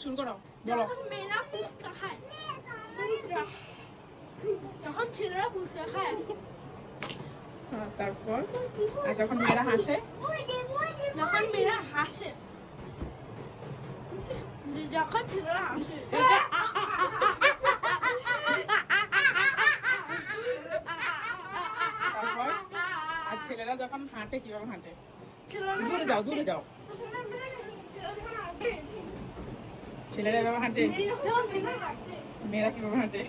শুরু করো। বলো। যখন মেয়েরা ফুচকা খায় তখন ছেলেরা ফুচকা খায় হ্যাঁ, তারপর? আর যখন মেয়েরা হাসে? যখন মেয়েরা হাসে যখন ছেলেরা হাসে আর ছেলেরা যখন হাঁটে কীভাবে হাঁটে? দূরে যাও দূরে যাও। ছেলেরা এভাবে হাঁটে। মেয়েরা কীভাবে হাঁটে?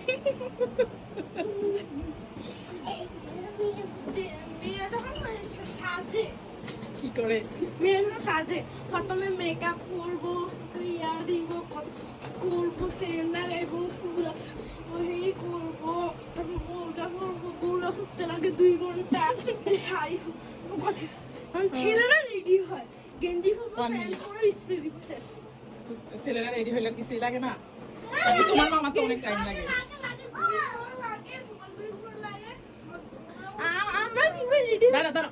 কি করে? মেয়েরা সাজে প্রথমে মেকআপ করব ইয়া দিব করব সেন্ট লাগাইবো চুল ওই করব তারপর মুরগা করব মুরগা ফুটতে লাগে দুই ঘণ্টা শাড়ি ছেলেরা রেডি হয়। গেঞ্জি ফুটবো প্যান্ট করে স্প্রে দিব শেষ। ছেলেরা রেডি হইলে কিছুই লাগে না। তোমার মামা তো অনেক টাইম লাগে। আমরা কি করে রেডি দাঁড়া দাঁড়া।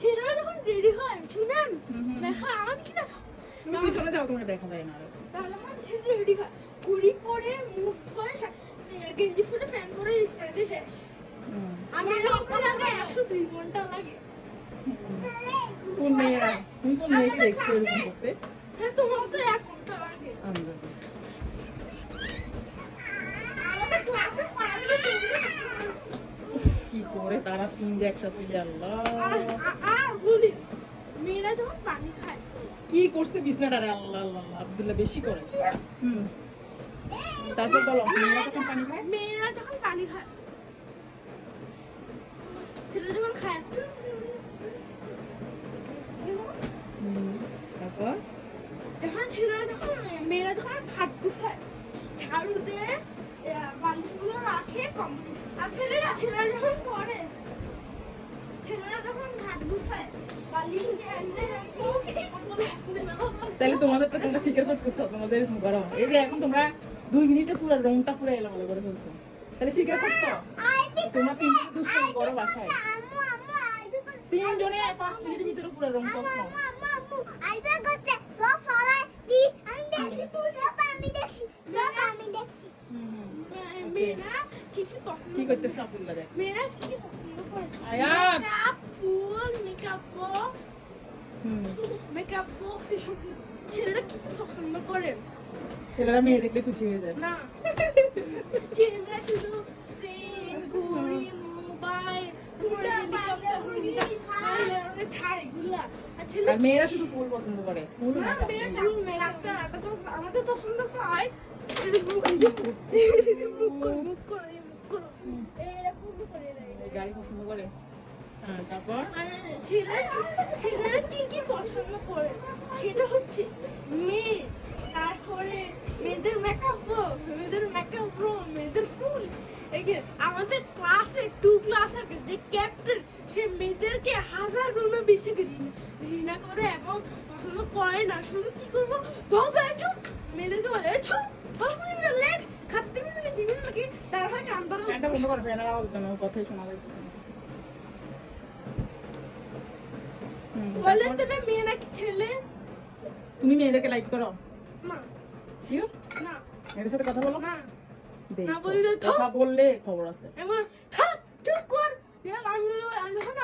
ছেলেরা যখন রেডি হয় শুনেন? হুম হুম। দেখা আমাকে কি দেখা? তুমি পিছনে যাও তোমাকে দেখা যায় না তাহলে আমার ছেলে রেডি হয়। কুড়ি পরে মুখ ধোয় গেঞ্জি ফুটে ফ্যান পরে শেষ। আমি লাগে একশো দুই ঘণ্টা লাগে। কোন মেয়েরা তুমি কোন মেয়েকে দেখছ এরকম করতে? কি করে তারা তিনটে একসাথে আল্লাহ মেয়েরা যখন পানি খায়। কি করছে বিছনাটারে আল্লাহ আল্লাহ, আব্দুল্লাহ বেশি করে। হুম। তারপর বলো মেয়েরা যখন পানি খায়? মেয়েরা যখন পানি খায় ছেলে যখন খায় হুম, তারপর যখন ছেলেরা যখন মেয়েরা যখন খাট গুছায় ঝাড়ু দিয়ে বালিশগুলো রাখে কম্পিটিশন আর ছেলেরা ছেলেরা যখন করে ছেলেরা যখন ঘাট গুছায় বালিশ তাহলে তোমাদেরটা তোমরা স্বীকার করতেছো তোমাদের এরকম করো এই যে এখন তোমরা দুই মিনিটে পুরো রংটা পুরো এলাম করে ফেলছো তাহলে স্বীকার করছ তোমরা তিনজন দুষ্কর্ম করো বাসায় তিনজনে পাঁচ মিনিটের ভিতরে পুরো রং করছ হুম, হুম। মেয়েরা কি কি পছন্দ কি করতেছে আব্দুল্লাহ দেখ মেয়েরা কি কি পছন্দ করে? মেকআপ ফুল মেকআপ বক্স হুম। মেকআপ বক্স এসব ছেলেরা কি কি পছন্দ করে? ছেলেরা মেয়ে দেখলে খুশি হয়ে যায়। না। ছেলেরা শুধু সেন ঘড়ি মোবাইল মেয়েরা শুধু ফুল পছন্দ করে। ফুল আমাদের পছন্দ হয়। মুখ করো গাড়ি পছন্দ করে? হ্যাঁ তারপর? মানে ছেলেরা ছেলেরা কি কি পছন্দ করে? সেটা হচ্ছে মেয়ে তারপরে মেয়েদের মেকআপ মেয়েদের মেকআপ রুম মেয়েদের ফুল। আমাদের ক্লাসে টু ক্লাসের যে ক্যাপ্টেন সে মেয়েদেরকে হাজার গুণ বেশি ঘৃণা ঘৃণা করে এবং পছন্দ করে না। শুধু কি করব? চুপ। মেয়েদেরকে বলে "এই চুপ ভালো করে না লেখ খাতে দিবি নাকি দিবি নাকি তার হয় কান পাকা ফ্যানটা বন্ধ করো ফ্যানের আওয়াজ জন্য কথাই শোনা যাইতেছে বলেন তো মেয়ে নাকি ছেলে? তুমি মেয়েদেরকে লাইক করো? না। শিওর না। মেয়েদের সাথে কথা বলো। না। না বলি তো কথা বললে খবর আছে। এমন থাক চুপ কর। ইয়া আমি আমি যখন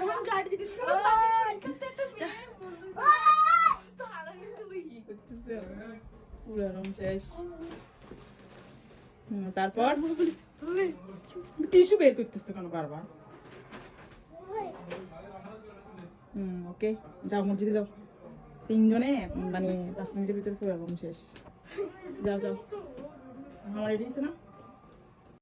যখন গাড়ি দিকে পুরো রং শেষ। তারপর? টিস্যু বের করতেছে কেন বারবার? হুম, ওকে, যাও মসজিদে যাও। তিনজনে মানে পাঁচ মিনিটের ভিতরে পুরো রং শেষ। যাও যাও। আমার রেডি না?